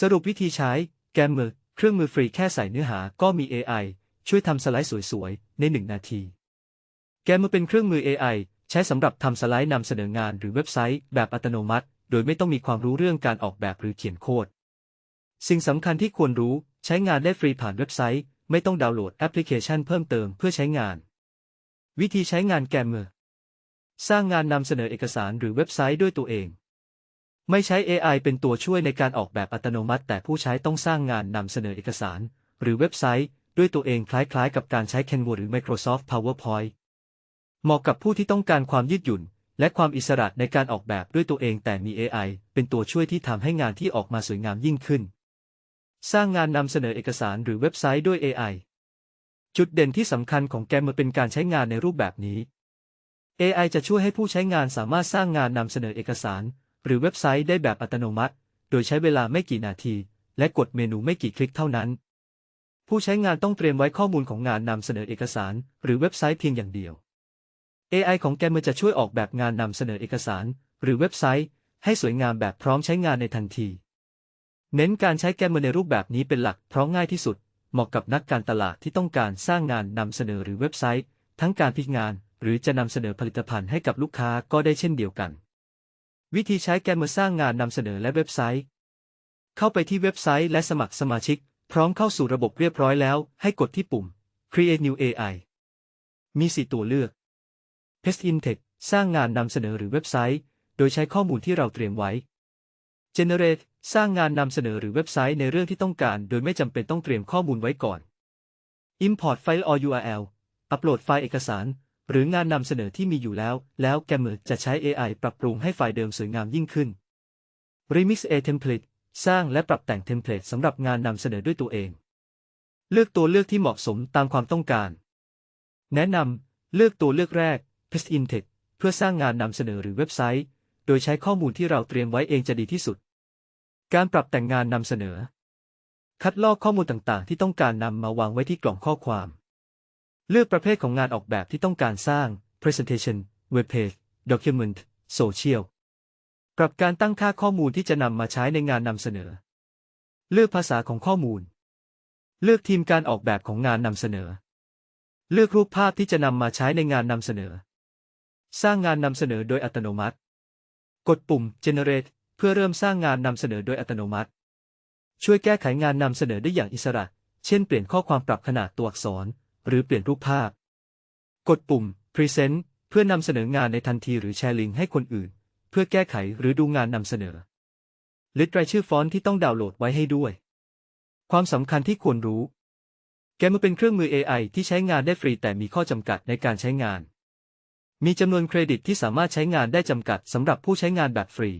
สรุปวิธีใช้ แกมมือเครื่องมือฟรีแค่ใส่เนื้อหาก็มี AI ช่วยทำสไลด์สวยๆ ในหนึ่งนาที แกมมือเป็นเครื่องมือ AI ใช้สำหรับทำสไลด์นำเสนองานหรือเว็บไซต์แบบอัตโนมัติ โดยไม่ต้องมีความรู้เรื่องการออกแบบหรือเขียนโค้ด สิ่งสำคัญที่ควรรู้ใช้งานได้ฟรีผ่านเว็บไซต์ ไม่ต้องดาวน์โหลดแอปพลิเคชันเพิ่มเติมเพื่อใช้งาน วิธีใช้งานแกมมือสร้างงานนำเสนอเอกสารหรือเว็บไซต์ด้วยตัวเอง ไม่ใช้ AI เป็นตัวช่วยในการออกแบบอัตโนมัติ แต่ผู้ใช้ต้องสร้างงานนำเสนอเอกสาร หรือเว็บไซต์ ด้วยตัวเองคล้ายๆ กับการใช้ Canva หรือ Microsoft PowerPoint เหมาะกับผู้ที่ต้องการความยืดหยุ่น และความอิสระในการออกแบบด้วยตัวเองแต่มี AI เป็นตัวช่วยที่ทำให้งานที่ออกมาสวยงามยิ่งขึ้น สร้างงานนำเสนอเอกสารหรือเว็บไซต์ด้วย AI จุดเด่นที่สำคัญของแกมเมอร์เป็นการใช้งานในรูปแบบนี้ AI จะช่วยให้ผู้ใช้งานสามารถสร้างงานนำเสนอเอกสาร หรือเว็บไซต์ได้แบบอัตโนมัติ โดยใช้เวลาไม่กี่นาที และกดเมนูไม่กี่คลิกเท่านั้น ผู้ใช้งานต้องเตรียมไว้ข้อมูลของงานนำเสนอเอกสาร หรือเว็บไซต์เพียงอย่างเดียว AI ของแกมเมอร์จะช่วยออกแบบงานนำเสนอเอกสาร หรือเว็บไซต์ ให้สวยงามแบบพร้อมใช้งานในทันที เน้นการใช้แกมเมอร์ในรูปแบบนี้เป็นหลักเพราะง่ายที่สุด เหมาะกับนักการตลาดที่ต้องการสร้างงานนำเสนอหรือเว็บไซต์ ทั้งการพิจงาน หรือจะนำเสนอผลิตภัณฑ์ให้กับลูกค้าก็ได้เช่นเดียวกัน วิธีใช้แกมเมอร์สร้างงานนำเสนอและเว็บไซต์ เข้าไปที่เว็บไซต์และสมัครสมาชิก พร้อมเข้าสู่ระบบเรียบร้อยแล้ว ให้กดที่ปุ่ม Create New AI มี 4 ตัวเลือก Paste in Text สร้างงานนำเสนอหรือเว็บไซต์ โดยใช้ข้อมูลที่เราเตรียมไว้ Generate สร้างงานนำเสนอหรือเว็บไซต์ในเรื่องที่ต้องการ โดยไม่จำเป็นต้องเตรียมข้อมูลไว้ก่อน Import File or URL อัปโหลดไฟล์เอกสาร หรืองานนำเสนอที่มีอยู่แล้ว แล้วแกมเมอร์จะใช้ AI ปรับปรุงให้ไฟล์เดิมสวยงามยิ่งขึ้น Remix a Template สร้างและปรับแต่งเทมเพลตสำหรับงานนำเสนอด้วยตัวเอง เลือกตัวเลือกที่เหมาะสมตามความต้องการ แนะนำเลือกตัวเลือกแรก Paste in Text เพื่อสร้างงานนำเสนอหรือเว็บไซต์ โดยใช้ข้อมูลที่เราเตรียมไว้เองจะดีที่สุด การปรับแต่งงานนำเสนอ คัดลอกข้อมูลต่างๆ ที่ต้องการนำมาวางไว้ที่กล่องข้อความ เลือกประเภทของงานออกแบบที่ต้องการสร้าง Presentation Web Page Document Social ปรับการตั้งค่าข้อมูลที่จะนำมาใช้ในงานนำเสนอ เลือกภาษาของข้อมูล เลือกทีมการออกแบบของงานนำเสนอ เลือกรูปภาพที่จะนำมาใช้ในงานนำเสนอ สร้างงานนำเสนอโดยอัตโนมัติ กดปุ่ม Generate เพื่อเริ่มสร้างงานนำเสนอโดยอัตโนมัติ ช่วยแก้ไขงานนำเสนอได้อย่างอิสระ เช่นเปลี่ยนข้อความปรับขนาดตัวอักษร หรือเปลี่ยนรูปภาพ กดปุ่ม Present เพื่อนำเสนองานในทันทีหรือแชร์ลิงก์ให้คนอื่น เพื่อแก้ไขหรือดูงานนำเสนอลิสต์รายชื่อฟอนต์ที่ต้องดาวน์โหลดไว้ให้ด้วย ความสำคัญที่ควรรู้ แกมเป็นเครื่องมือ AI ที่ใช้งานได้ฟรีแต่มีข้อจำกัดในการใช้งาน มีจำนวนเครดิตที่สามารถใช้งานได้จำกัดสำหรับผู้ใช้งานแบบฟรี